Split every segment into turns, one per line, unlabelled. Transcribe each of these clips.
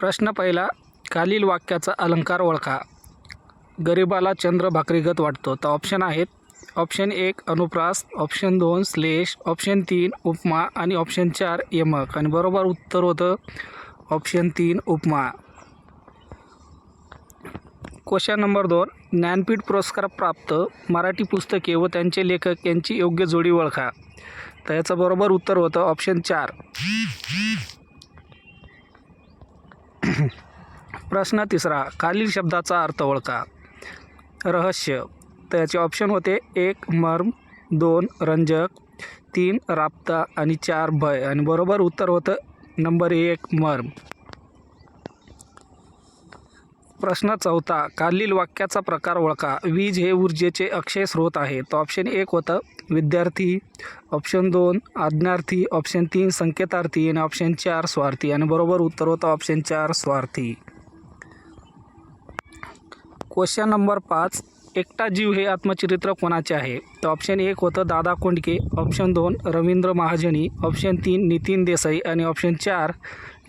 प्रश्न पहिला खालील वाक्याचा अलंकार ओळखा. गरिबाला चंद्र भाकरीगत वाटतो. तर ऑप्शन आहेत. ऑप्शन एक अनुप्रास. ऑप्शन दोन श्लेष. ऑप्शन तीन उपमा. आणि ऑप्शन चार यमक. आणि बरोबर उत्तर होतं ऑप्शन तीन उपमा. क्वेश्चन नंबर दोन. ज्ञानपीठ पुरस्कार प्राप्त. मराठी पुस्तके व त्यांचे लेखक यांची योग्य जोडी ओळखा. तर याचं बरोबर उत्तर होतं ऑप्शन चार. प्रश्न तिसरा खालील शब्दाचा अर्थ ओळखा. रहस्य. त्याचे ऑप्शन होते एक मर्म दोन रंजक तीन राबता आणि चार भय. आणि बरोबर उत्तर होतं नंबर एक मर्म. प्रश्न चौथा खालील वाक्याचा प्रकार ओळखा. वीज हे ऊर्जेचे अक्षय स्रोत आहे. तर ऑप्शन एक होतं विद्यार्थी. ऑप्शन दोन आज्ञार्थी. ऑप्शन तीन संकेतार्थी. आणि ऑप्शन चार स्वार्थी. आणि बरोबर उत्तर होतं ऑप्शन चार स्वार्थी. क्वेश्चन नंबर पाच. एकटा जीव हे आत्मचरित्र कोणाचे आहे? तर ऑप्शन एक होतं दादा कोंडके ऑप्शन दोन रवींद्र महाजनी ऑप्शन तीन नितीन देसाई आणि ऑप्शन चार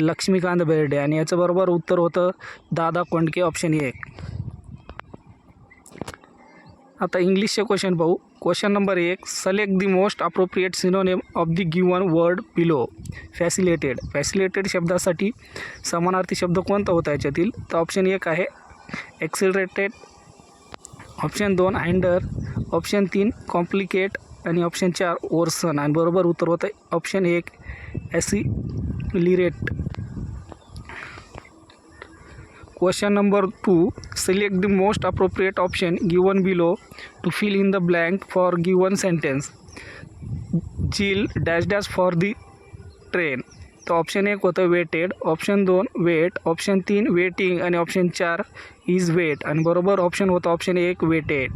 लक्ष्मीकांत बेर्डे. आणि याच्याबरोबर उत्तर होतं दादा कोंडके ऑप्शन एक. आता इंग्लिशचे क्वेश्चन पाहू. क्वेश्चन नंबर एक. Select the most appropriate synonym of the given word below facilitated facilitated शब्दासाठी समानार्थी शब्द कोणता होता याच्यातील? तर ऑप्शन एक आहे एक्सिलरेटेड ऑप्शन दोन हँडर ऑप्शन तीन कॉम्प्लिकेट आणि ऑप्शन चार ओरसन आणि बरोबर उत्तर होतं ऑप्शन एक accelerate question number two select the most appropriate option given below to fill in the blank for given sentence Jill dash dash for the train तर option एक होतं वेटेड ऑप्शन दोन वेट ऑप्शन तीन waiting आणि option चार is wait आणि बरोबर option होतं ऑप्शन एक waited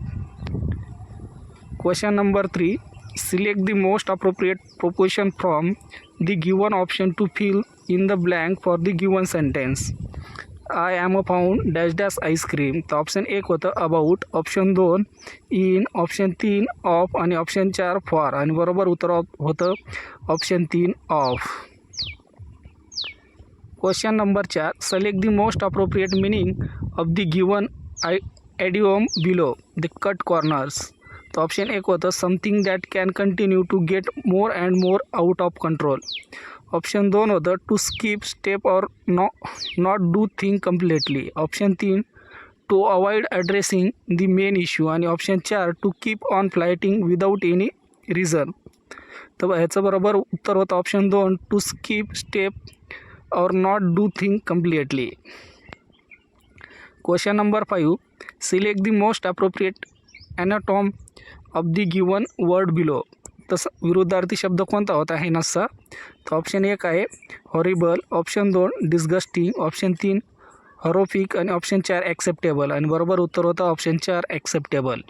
question number three select the most appropriate preposition from the given option to fill in the blank for the given sentence I am a found dash dash ice cream तर option एक होतं about option दोन in option तीन of आणि option चार for आणि बरोबर उत्तर होतं ऑप्शन तीन ऑफ क्वेश्चन नंबर चार. Select the most appropriate meaning of the given I idiom below the cut corners तर ऑप्शन एक होतं something that can continue to get more and more out of control option दोन होतं to skip step or no not do thing completely option तीन to avoid addressing the main issue आणि option चार to keep on fighting without any reason तर ह्याचं बरोबर उत्तर होतं ऑप्शन दोन to skip step or not do thing completely question number five select the most appropriate antonym of the given word below तसं विरुद्धार्थी शब्द कोणता होता हे? नसचा तर ऑप्शन एक आहे. हॉरिबल ऑप्शन दोन डिस्गस्टिंग ऑप्शन तीन हरोफिक आणि ऑप्शन चार ॲक्सेप्टेबल आणि बरोबर उत्तर होतं ऑप्शन चार ॲक्सेप्टेबल